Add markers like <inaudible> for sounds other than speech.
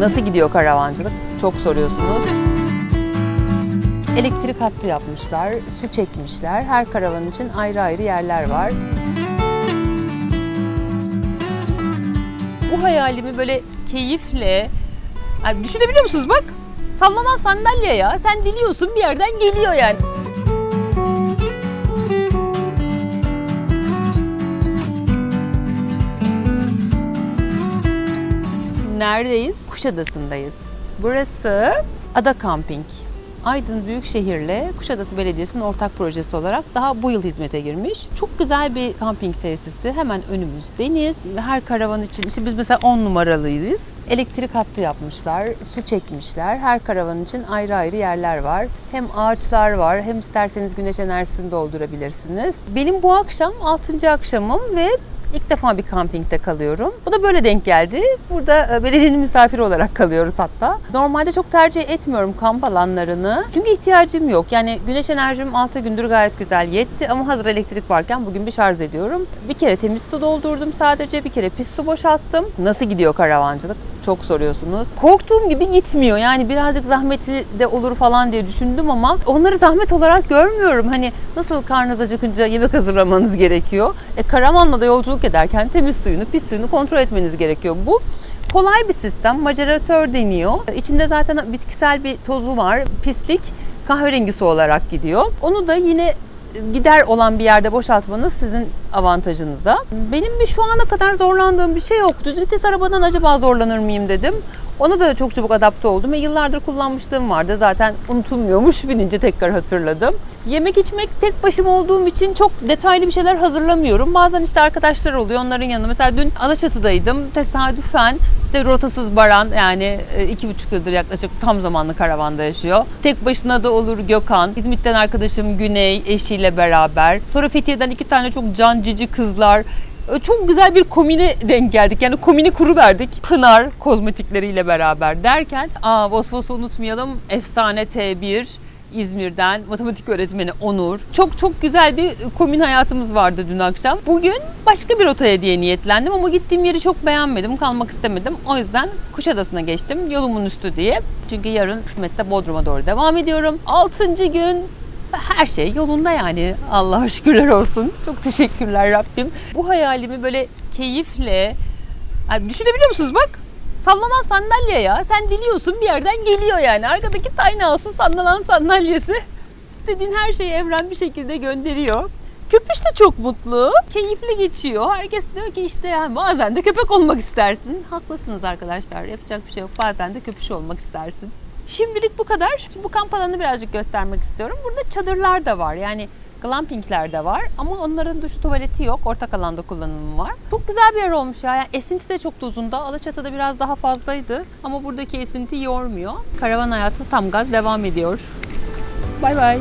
Nasıl gidiyor karavancılık? Çok soruyorsunuz. Elektrik hattı yapmışlar, su çekmişler. Her karavan için ayrı ayrı yerler var. Bu hayalimi böyle keyifle yani düşünebiliyor musunuz bak? Sallanan sandalye ya. Sen diliyorsun bir yerden geliyor yani. Neredeyiz? Kuşadası'ndayız. Burası Ada Camping. Aydın Büyükşehir'le Kuşadası Belediyesi'nin ortak projesi olarak daha bu yıl hizmete girmiş. Çok güzel bir kamping tesisi. Hemen önümüz deniz. Her karavan için, işte biz mesela 10 numaralıyız. Elektrik hattı yapmışlar, su çekmişler. Her karavan için ayrı ayrı yerler var. Hem ağaçlar var, hem isterseniz güneş enerjisini doldurabilirsiniz. Benim bu akşam 6. akşamım ve İlk defa bir kampingde kalıyorum. Bu da böyle denk geldi. Burada e, belediyenin misafiri olarak kalıyoruz hatta. Normalde çok tercih etmiyorum kamp alanlarını. Çünkü ihtiyacım yok. Yani güneş enerjim 6 gündür gayet güzel yetti ama hazır elektrik varken bugün bir şarj ediyorum. Bir kere temiz su doldurdum sadece. Bir kere pis su boşalttım. Nasıl gidiyor karavancılık? Çok soruyorsunuz. Korktuğum gibi gitmiyor. Yani birazcık zahmeti de olur falan diye düşündüm ama onları zahmet olarak görmüyorum. Hani nasıl karnınız acıkınca yemek hazırlamanız gerekiyor. E, karavanla da yolculuk ederken temiz suyunu, pis suyunu kontrol etmeniz gerekiyor. Bu kolay bir sistem. Maceratör deniyor. İçinde zaten bitkisel bir tozu var. Pislik kahverengi su olarak gidiyor. Onu da yine gider olan bir yerde boşaltmanız sizin avantajınıza. Benim bir şu ana kadar zorlandığım bir şey yok. Düz vites arabadan acaba zorlanır mıyım dedim. Ona da çok çabuk adapte oldum ve yıllardır kullanmışlığım vardı. Zaten unutulmuyormuş. <laughs> Binince tekrar hatırladım. Yemek içmek tek başıma olduğum için çok detaylı bir şeyler hazırlamıyorum. Bazen işte arkadaşlar oluyor onların yanında. Mesela dün Alaçatı'daydım. Tesadüfen işte rotasız Baran yani e, iki buçuk yıldır yaklaşık tam zamanlı karavanda yaşıyor. Tek başına da olur Gökhan. İzmit'ten arkadaşım Güney eşiyle beraber. Sonra Fethiye'den iki tane çok can cici kızlar. E, Çok güzel bir komine denk geldik. Yani komini kuru verdik. Pınar kozmetikleriyle beraber derken aa Vosvos'u unutmayalım. Efsane T1 İzmir'den matematik öğretmeni Onur. Çok çok güzel bir komün hayatımız vardı dün akşam. Bugün başka bir rotaya diye niyetlendim ama gittiğim yeri çok beğenmedim. Kalmak istemedim. O yüzden Kuşadası'na geçtim. Yolumun üstü diye. Çünkü yarın kısmetse Bodrum'a doğru devam ediyorum. 6. gün her şey yolunda yani. Allah'a şükürler olsun. Çok teşekkürler Rabbim. Bu hayalimi böyle keyifle yani düşünebiliyor musunuz bak? Sallanan sandalye ya. Sen diliyorsun bir yerden geliyor yani. Arkadaki tiny house'un sallanan sandalyesi. <laughs> İstediğin her şeyi evren bir şekilde gönderiyor. Köpüş de çok mutlu. Keyifli geçiyor. Herkes diyor ki işte yani bazen de köpek olmak istersin. Haklısınız arkadaşlar. Yapacak bir şey yok. Bazen de köpüş olmak istersin. Şimdilik bu kadar. Şimdi bu kamp alanını birazcık göstermek istiyorum. Burada çadırlar da var. Yani glampingler de var ama onların duş tuvaleti yok. Ortak alanda kullanımı var. Çok güzel bir yer olmuş ya. Yani esinti de çok dozunda. Alaçatı'da biraz daha fazlaydı ama buradaki esinti yormuyor. Karavan hayatı tam gaz devam ediyor. Bay bay.